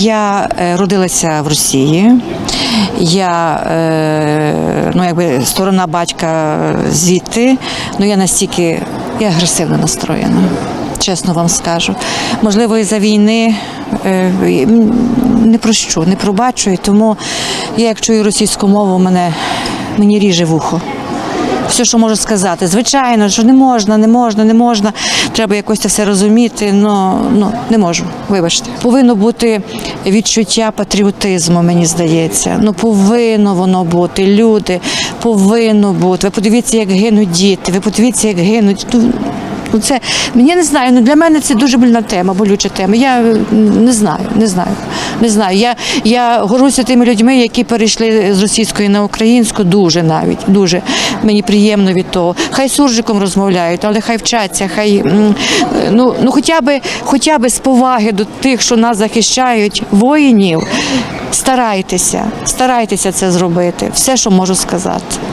Я е, родилася в Росії. Я е, ну, якби сторона батька звідти, ну я настільки я агресивно настроєна, чесно вам скажу. Можливо, із-за війни е, не прощу, не пробачу, і тому я як чую російську мову, мене мені ріже вухо. Все, що можу сказати. Звичайно, що не можна, не можна, не можна. Треба якось це все розуміти. Ну, ну не можу. Вибачте. Повинно бути відчуття патріотизму, мені здається. Ну повинно воно бути. Люди повинно бути. Ви подивіться, як гинуть діти. Ви подивіться, як гинуть. Ну, Ну, це я не знаю. Ну для мене це дуже больна тема, болюча тема. Я не знаю, не знаю, не знаю. Я, я горжуся тими людьми, які перейшли з російської на українську, дуже навіть дуже мені приємно від того. Хай суржиком розмовляють, але хай вчаться, хай ну, ну хоча би хоча би з поваги до тих, що нас захищають, воїнів. Старайтеся, старайтеся це зробити. Все, що можу сказати.